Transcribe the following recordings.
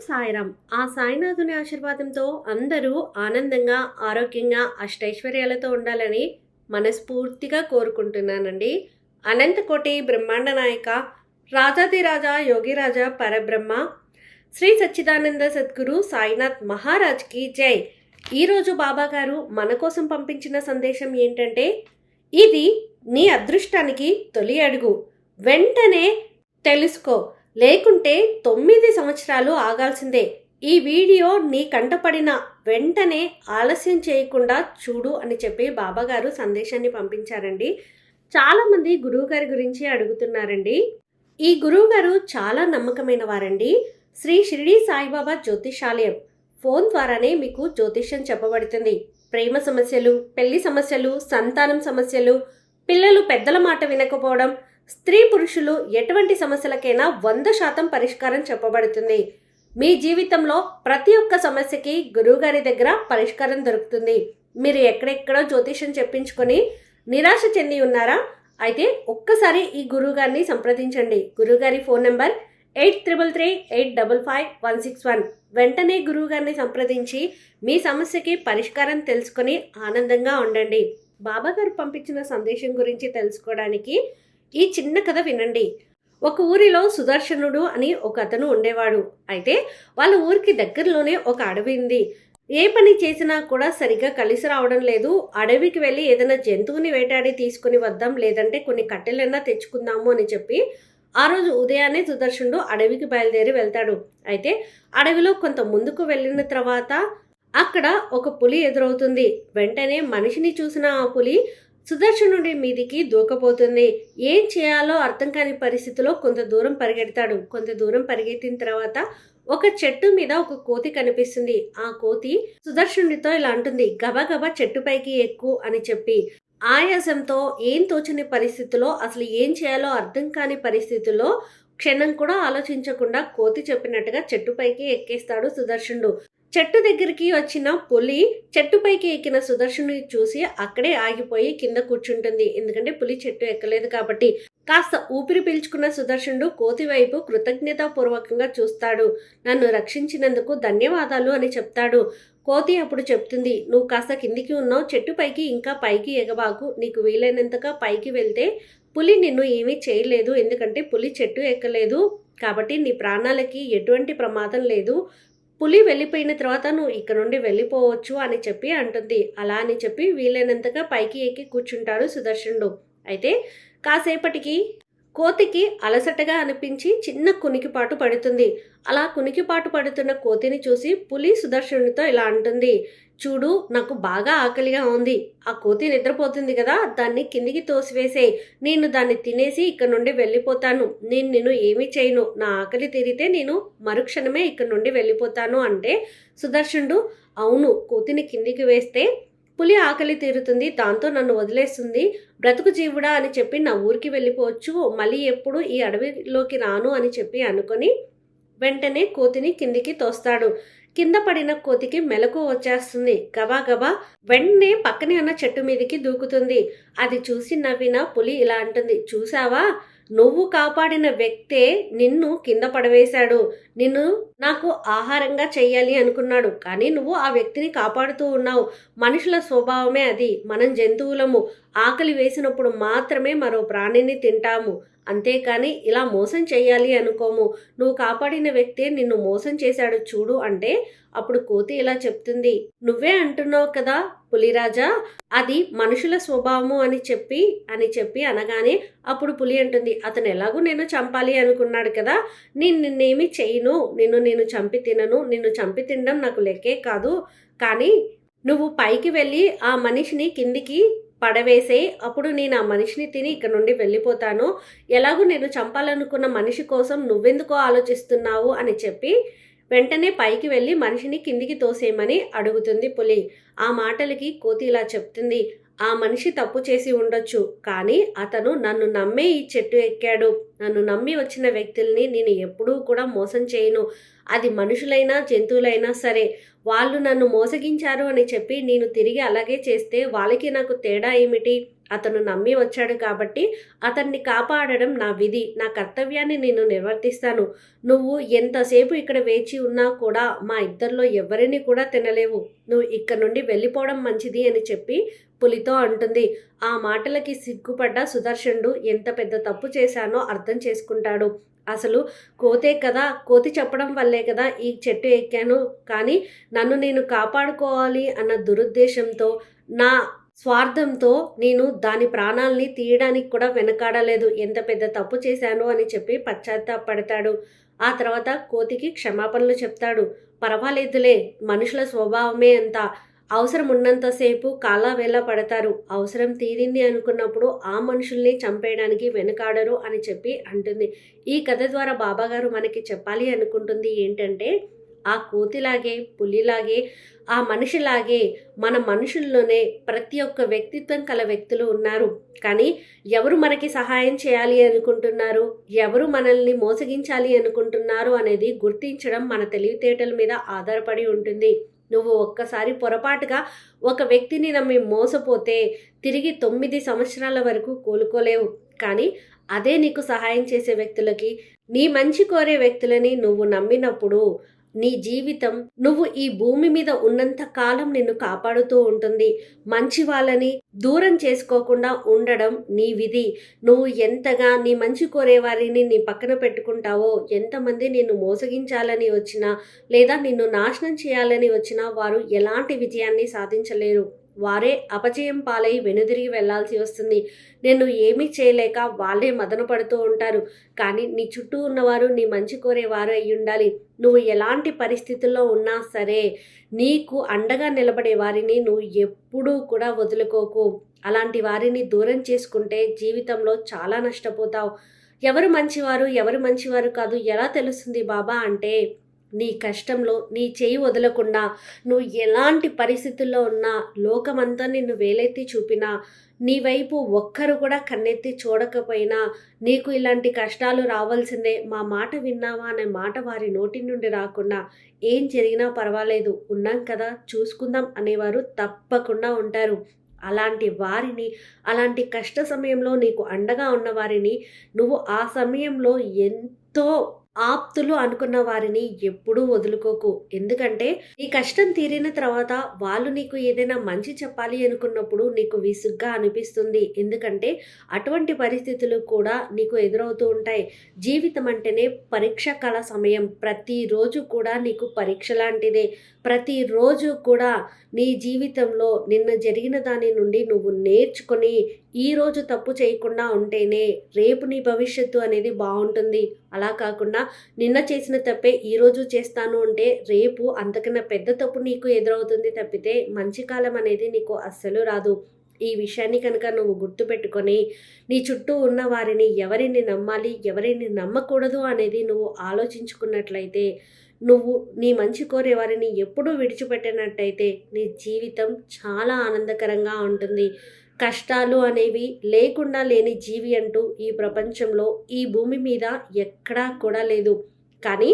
సాయిరామ్. ఆ సాయినాథుని ఆశీర్వాదంతో అందరూ ఆనందంగా ఆరోగ్యంగా అష్టైశ్వర్యాలతో ఉండాలని మనస్ఫూర్తిగా కోరుకుంటున్నానండి. అనంతకోటి బ్రహ్మాండ నాయక రాజాదిరాజా యోగిరాజా పరబ్రహ్మ శ్రీ సచ్చిదానంద సద్గురు సాయినాథ్ మహారాజ్కి జై. ఈరోజు బాబా గారు మన కోసం పంపించిన సందేశం ఏంటంటే ఇది నీ అదృష్టానికి తొలి అడుగు. వెంటనే తెలుసుకో. లేకుంటే తొమ్మిది సంవత్సరాలు ఆగాల్సిందే. ఈ వీడియో నీ కంటపడిన వెంటనే ఆలస్యం చేయకుండా చూడు అని చెప్పి బాబాగారు సందేశాన్ని పంపించారండి. చాలామంది గురువుగారి గురించి అడుగుతున్నారండి. ఈ గురువుగారు చాలా నమ్మకమైన వారండి. శ్రీ షిరిడి సాయిబాబా జ్యోతిషాలయం ఫోన్ ద్వారానే మీకు జ్యోతిష్యం చెప్పబడుతుంది. ప్రేమ సమస్యలు పెళ్ళి సమస్యలు సంతానం సమస్యలు పిల్లలు పెద్దల మాట వినకపోవడం స్త్రీ పురుషులు ఎటువంటి సమస్యలకైనా వంద శాతం పరిష్కారం చెప్పబడుతుంది. మీ జీవితంలో ప్రతి ఒక్క సమస్యకి గురువుగారి దగ్గర పరిష్కారం దొరుకుతుంది. మీరు ఎక్కడెక్కడో జ్యోతిషం చెప్పించుకొని నిరాశ చెంది ఉన్నారా? అయితే ఒక్కసారి ఈ గురువుగారిని సంప్రదించండి. గురువుగారి phone number eight triple three eight double five one six one. వెంటనే గురువుగారిని సంప్రదించి మీ సమస్యకి పరిష్కారం తెలుసుకొని ఆనందంగా ఉండండి. బాబాగారు పంపించిన సందేశం గురించి తెలుసుకోవడానికి ఈ చిన్న కథ వినండి. ఒక ఊరిలో సుదర్శనుడు అని ఒక అతను ఉండేవాడు. అయితే వాళ్ళ ఊరికి దగ్గరలోనే ఒక అడవి ఉంది. ఏ పని చేసినా కూడా సరిగ్గా కలిసి రావడం లేదు. అడవికి వెళ్ళి ఏదైనా జంతువుని వేటాడి తీసుకుని వద్దాం లేదంటే కొన్ని కట్టెలైనా తెచ్చుకుందాము అని చెప్పి ఆ రోజు ఉదయాన్నే సుదర్శనుడు అడవికి బయలుదేరి వెళ్తాడు. అయితే అడవిలో కొంత ముందుకు వెళ్ళిన తర్వాత అక్కడ ఒక పులి ఎదురవుతుంది. వెంటనే మనిషిని చూసిన ఆ పులి సుదర్శనుడి మీదికి దూకపోతుంది. ఏం చేయాలో అర్థం కాని పరిస్థితిలో కొంత దూరం పరిగెడతాడు. కొంత దూరం పరిగెత్తిన తర్వాత ఒక చెట్టు మీద ఒక కోతి కనిపిస్తుంది. ఆ కోతి సుదర్శనుడితో ఇలా అంటుంది గబగబా చెట్టుపైకి ఎక్కు అని చెప్పి. ఆయాసంతో ఏం తోచని పరిస్థితిలో అసలు ఏం చేయాలో అర్థం కాని పరిస్థితిలో క్షణం కూడా ఆలోచించకుండా కోతి చెప్పినట్టుగా చెట్టుపైకి ఎక్కేస్తాడు సుదర్శనుడు. చెట్టు దగ్గరికి వచ్చిన పులి చెట్టుపైకి ఎక్కిన సుదర్శను చూసి అక్కడే ఆగిపోయి కింద కూర్చుంటుంది. ఎందుకంటే పులి చెట్టు ఎక్కలేదు కాబట్టి. కాస్త ఊపిరి పీల్చుకున్న సుదర్శనుడు కోతి వైపు కృతజ్ఞతాపూర్వకంగా చూస్తాడు. నన్ను రక్షించినందుకు ధన్యవాదాలు అని చెప్తాడు. కోతి అప్పుడు చెప్తుంది నువ్వు కాస్త కిందికి ఉన్నావు. చెట్టు పైకి ఇంకా పైకి ఎగబాకు. నీకు వీలైనంతగా పైకి వెళ్తే పులి నిన్ను ఏమీ చేయలేదు. ఎందుకంటే పులి చెట్టు ఎక్కలేదు. కాబట్టి నీ ప్రాణాలకి ఎటువంటి ప్రమాదం లేదు. పులి వెళ్ళిపోయిన తర్వాత నువ్వు ఇక్కడ నుండి వెళ్ళిపోవచ్చు అని చెప్పి అంటుంది. అలా అని చెప్పి వీలైనంతగా పైకి ఎక్కి కూర్చుంటాడు సుదర్శనుడు. అయితే కాసేపటికి కోతికి అలసటగా అనిపించి చిన్న కునికిపాటు పడుతుంది. అలా కునికిపాటు పడుతున్న కోతిని చూసి పులి సుదర్శనుడితో ఇలా అంటుంది. చూడు నాకు బాగా ఆకలిగా ఉంది. ఆ కోతి నిద్రపోతుంది కదా దాన్ని కిందికి తోసివేసే నేను దాన్ని తినేసి ఇక్కడ నుండి వెళ్ళిపోతాను. నేను నేను ఏమీ చేయను. నా ఆకలి తీరితే నేను మరుక్షణమే ఇక్కడ నుండి వెళ్ళిపోతాను అంటే సుదర్శనుడు అవును కోతిని కిందికి వేస్తే పులి ఆకలి తీరుతుంది దాంతో నన్ను వదిలేస్తుంది బ్రతుకు జీవుడా అని చెప్పి నా ఊరికి వెళ్ళిపోవచ్చు మళ్ళీ ఎప్పుడు ఈ అడవిలోకి రాను అని చెప్పి అనుకొని వెంటనే కోతిని కిందికి తోస్తాడు. కింద పడిన కోతికి మెలకు వచ్చేస్తుంది. గబా గబా వెంటనే పక్కనే ఉన్న చెట్టు మీదకి దూకుతుంది. అది చూసి నవ్విన పులి ఇలా అంటుంది చూసావా? నువ్వు కాపాడిన వ్యక్తే నిన్ను కింద పడవేశాడు. నిన్ను నాకు ఆహారంగా చెయ్యాలి అనుకున్నాడు. కానీ నువ్వు ఆ వ్యక్తిని కాపాడుతూ ఉన్నావు. మనుషుల స్వభావమే అది. మనం జంతువులము. ఆకలి వేసినప్పుడు మాత్రమే మరో ప్రాణిని తింటాము. అంతేకాని ఇలా మోసం చేయాలి అనుకోము. నువ్వు కాపాడిన వ్యక్తే నిన్ను మోసం చేశాడు చూడు అంటే అప్పుడు కోతి ఇలా చెప్తుంది. నువ్వే అంటున్నావు కదా పులిరాజా అది మనుషుల స్వభావము అని చెప్పి అని చెప్పి అనగానే అప్పుడు పులి అంటుంది అతను ఎలాగూ నేను చంపాలి అనుకున్నాడు కదా నేను నిన్నేమి చేయను నిన్ను నేను చంపి తినను నిన్ను చంపి తినడం నాకు లెక్కే కాదు కానీ నువ్వు పైకి వెళ్ళి ఆ మనిషిని కిందికి పడవేసే అప్పుడు నేను ఆ మనిషిని తిని ఇక్కడ నుండి వెళ్ళిపోతాను ఎలాగూ నేను చంపాలనుకున్న మనిషి కోసం నువ్వెందుకో ఆలోచిస్తున్నావు అని చెప్పి వెంటనే పైకి వెళ్ళి మనిషిని కిందికి తోసేయమని అడుగుతుంది పులి. ఆ మాటలకి కోతి ఇలా చెప్తుంది ఆ మనిషి తప్పు చేసి ఉండొచ్చు కానీ అతను నన్ను నమ్మే ఈ చెట్టు ఎక్కాడు. నన్ను నమ్మి వచ్చిన వ్యక్తుల్ని నేను ఎప్పుడూ కూడా మోసం చేయను. అది మనుషులైనా జంతువులైనా సరే. వాళ్ళు నన్ను మోసగించారు అని చెప్పి నేను తిరిగి అలాగే చేస్తే వాళ్ళకి నాకు తేడా ఏమిటి? అతను నమ్మి వచ్చాడు కాబట్టి అతన్ని కాపాడడం నా విధి నా కర్తవ్యాన్ని నేను నిర్వర్తిస్తాను. నువ్వు ఎంతసేపు ఇక్కడ వేచి ఉన్నా కూడా మా ఇద్దరిలో ఎవరిని కూడా తినలేవు. నువ్వు ఇక్కడ నుండి వెళ్ళిపోవడం మంచిది అని చెప్పి పులితో అంటుంది. ఆ మాటలకి సిగ్గుపడ్డ సుదర్శనుడు ఎంత పెద్ద తప్పు చేశానో అర్థం చేసుకుంటాడు. అసలు కోతే కదా కోతి చెప్పడం వల్లే కదా ఈ చెట్టు ఎక్కాను. కానీ నన్ను నేను కాపాడుకోవాలి అన్న దురుద్దేశంతో నా స్వార్థంతో నేను దాని ప్రాణాలని తీయడానికి కూడా వెనకాడలేదు. ఎంత పెద్ద తప్పు చేశాను అని చెప్పి పశ్చాత్తాపడతాడు. ఆ తర్వాత కోతికి క్షమాపణలు చెప్తాడు. పర్వాలేదులే మనుషుల స్వభావమే అంత. అవసరం ఉన్నంతసేపు కాలావేళ పడతారు. అవసరం తీరింది అనుకున్నప్పుడు ఆ మనుషుల్ని చంపేయడానికి వెనుకాడరు అని చెప్పి అంటుంది. ఈ కథ ద్వారా బాబాగారు మనకి చెప్పాలి అనుకుంటుంది ఏంటంటే ఆ కోతిలాగే పులిలాగే ఆ మనిషిలాగే మన మనుషుల్లోనే ప్రతి ఒక్క వ్యక్తిత్వం కల వ్యక్తులు ఉన్నారు. కానీ ఎవరు మనకి సహాయం చేయాలి అనుకుంటున్నారు? ఎవరు మనల్ని మోసగించాలి అనుకుంటున్నారు అనేది గుర్తించడం మన తెలివితేటల మీద ఆధారపడి ఉంటుంది. నువ్వు ఒక్కసారి పొరపాటుగా ఒక వ్యక్తిని నమ్మి మోసపోతే తిరిగి తొమ్మిది సంవత్సరాల వరకు కోలుకోలేవు. కానీ అదే నీకు సహాయం చేసే వ్యక్తులకి నీ మంచి కోరే వ్యక్తులని నువ్వు నమ్మినప్పుడు నీ జీవితం నువ్వు ఈ భూమి మీద ఉన్నంత కాలం నిన్ను కాపాడుతూ ఉంటుంది. మంచి వాళ్ళని దూరం చేసుకోకుండా ఉండడం నీ విధి. నువ్వు ఎంతగా నీ మంచి కోరే వారిని నీ పక్కన పెట్టుకుంటావో ఎంతమంది నిన్ను మోసగించాలని వచ్చినా లేదా నిన్ను నాశనం చేయాలని వచ్చినా వారు ఎలాంటి విజయాన్ని సాధించలేరు. వారే అపజయం పాలై వెనుదిరిగి వెళ్ళాల్సి వస్తుంది. నేను ఏమీ చేయలేక వాళ్ళే మదన పడుతూ ఉంటారు. కానీ నీ చుట్టూ ఉన్నవారు నీ మంచి కోరేవారు అయి ఉండాలి. నువ్వు ఎలాంటి పరిస్థితుల్లో ఉన్నా సరే నీకు అండగా నిలబడే వారిని నువ్వు ఎప్పుడూ కూడా వదులుకోకు. అలాంటి వారిని దూరం చేసుకుంటే జీవితంలో చాలా నష్టపోతావు. ఎవరు మంచివారు ఎవరు మంచివారు కాదు ఎలా తెలుస్తుంది బాబా అంటే నీ కష్టంలో నీ చేయి వదలకుండా నువ్వు ఎలాంటి పరిస్థితుల్లో ఉన్నా లోకమంతా నిన్ను వేలెత్తి చూపినా నీ వైపు ఒక్కరు కూడా కన్నెత్తి చూడకపోయినా నీకు ఇలాంటి కష్టాలు రావాల్సిందే. మా మాట విన్నావా అనే మాట వారి నోటి నుండి రాకుండా ఏం జరిగినా పర్వాలేదు ఉన్నాం కదా చూసుకుందాం అనేవారు తప్పకుండా ఉంటారు. అలాంటి వారిని అలాంటి కష్ట సమయంలో నీకు అండగా ఉన్న వారిని నువ్వు ఆ సమయంలో ఎంతో ఆప్తులు అనుకున్న వారిని ఎప్పుడూ వదులుకోకు. ఎందుకంటే నీ కష్టం తీరిన తర్వాత వాళ్ళు నీకు ఏదైనా మంచి చెప్పాలి అనుకున్నప్పుడు నీకు విసుగ్గా అనిపిస్తుంది. ఎందుకంటే అటువంటి పరిస్థితులు కూడా నీకు ఎదురవుతూ ఉంటాయి. జీవితం అంటేనే పరీక్ష కాల సమయం. ప్రతిరోజు కూడా నీకు పరీక్ష లాంటిదే. ప్రతిరోజు కూడా నీ జీవితంలో నిన్న జరిగిన దాని నుండి నువ్వు నేర్చుకొని ఈరోజు తప్పు చేయకుండా ఉంటేనే రేపు నీ భవిష్యత్తు అనేది బాగుంటుంది. అలా కాకుండా నిన్న చేసిన తప్పే ఈరోజు చేస్తాను అంటే రేపు అంతకన్నా పెద్ద తప్పు నీకు ఎదురవుతుంది తప్పితే మంచి కాలం అనేది నీకు అస్సలు రాదు. ఈ విషయాన్ని కనుక నువ్వు గుర్తుపెట్టుకొని నీ చుట్టూ ఉన్న వారిని ఎవరిని నమ్మాలి ఎవరిని నమ్మకూడదు అనేది నువ్వు ఆలోచించుకున్నట్లయితే నువ్వు నీ మంచి కోరే వారిని ఎప్పుడూ విడిచిపెట్టినట్టయితే నీ జీవితం చాలా ఆనందకరంగా ఉంటుంది. కష్టాలు అనేవి లేకుండా లేని జీవి అంటూ ఈ ప్రపంచంలో ఈ భూమి మీద ఎక్కడా కూడా లేదు. కానీ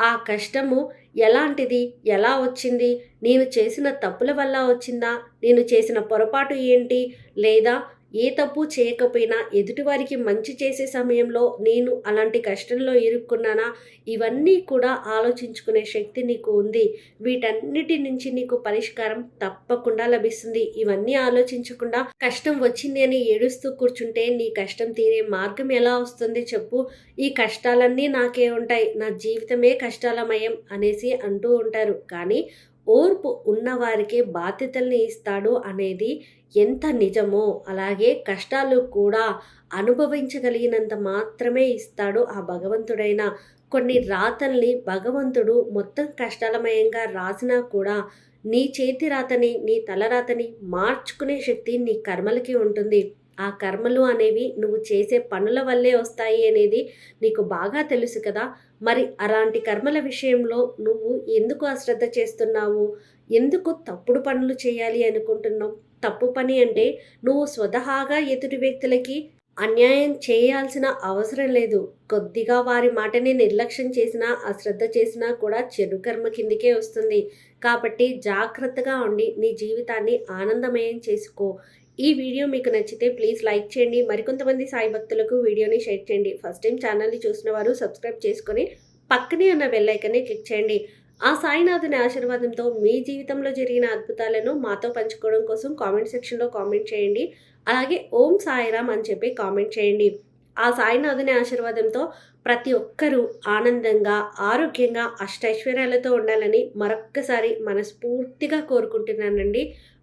ఆ కష్టము ఎలాంటిది? ఎలా వచ్చింది? నేను చేసిన తప్పుల వల్ల వచ్చిందా? నేను చేసిన పొరపాటు ఏంటి? లేదా ఏ తప్పు చేయకపోయినా ఎదుటివారికి మంచి చేసే సమయంలో నేను అలాంటి కష్టంలో ఇరుక్కున్నానా? ఇవన్నీ కూడా ఆలోచించుకునే శక్తి నీకు ఉంది. వీటన్నిటి నుంచి నీకు పరిష్కారం తప్పకుండా లభిస్తుంది. ఇవన్నీ ఆలోచించకుండా కష్టం వచ్చింది అని ఏడుస్తూ కూర్చుంటే నీ కష్టం తీరే మార్గం ఎలా వస్తుంది చెప్పు. ఈ కష్టాలన్నీ నాకే ఉంటాయి. నా జీవితమే కష్టాలమయం అనేసి అంటూ ఉంటారు. కానీ ఓర్పు ఉన్నవారికే బాధ్యతల్ని ఇస్తాడు అనేది ఎంత నిజమో అలాగే కష్టాలు కూడా అనుభవించగలిగినంత మాత్రమే ఇస్తాడు ఆ భగవంతుడైన. కొన్ని రాతల్ని భగవంతుడు మొత్తం కష్టాలమయంగా రాసినా కూడా నీ చేతి రాతని నీ తలరాతని మార్చుకునే శక్తి నీ కర్మలకి ఉంటుంది. ఆ కర్మలు అనేవి నువ్వు చేసే పనుల వల్లే వస్తాయి అనేది నీకు బాగా తెలుసు కదా. మరి అలాంటి కర్మల విషయంలో నువ్వు ఎందుకు అశ్రద్ధ చేస్తున్నావు? ఎందుకు తప్పుడు పనులు చేయాలి అనుకుంటున్నావు? తప్పు పని అంటే నువ్వు స్వతహాగా ఎదుటి వ్యక్తులకి అన్యాయం చేయాల్సిన అవసరం లేదు. కొద్దిగా వారి మాటని నిర్లక్ష్యం చేసినా అశ్రద్ధ చేసినా కూడా చెడు కర్మ కిందికే వస్తుంది. కాబట్టి జాగ్రత్తగా ఉండి నీ జీవితాన్ని ఆనందమయం చేసుకో. ఈ వీడియో మీకు నచ్చితే ప్లీజ్ లైక్ చేయండి. మరికొంతమంది సాయి భక్తులకు వీడియోని షేర్ చేయండి. ఫస్ట్ టైం ఛానల్ని చూసిన వారు సబ్స్క్రైబ్ చేసుకొని పక్కనే ఉన్న బెల్ క్లిక్ చేయండి. ఆ సాయినాథుని ఆశీర్వాదంతో మీ జీవితంలో జరిగిన అద్భుతాలను మాతో పంచుకోవడం కోసం కామెంట్ సెక్షన్లో కామెంట్ చేయండి. అలాగే ఓం సాయిరామ్ అని చెప్పి కామెంట్ చేయండి. ఆ సాయినాథుని ఆశీర్వాదంతో ప్రతి ఒక్కరూ ఆనందంగా ఆరోగ్యంగా అష్టైశ్వర్యాలతో ఉండాలని మరొక్కసారి మనస్ఫూర్తిగా కోరుకుంటున్నానండి.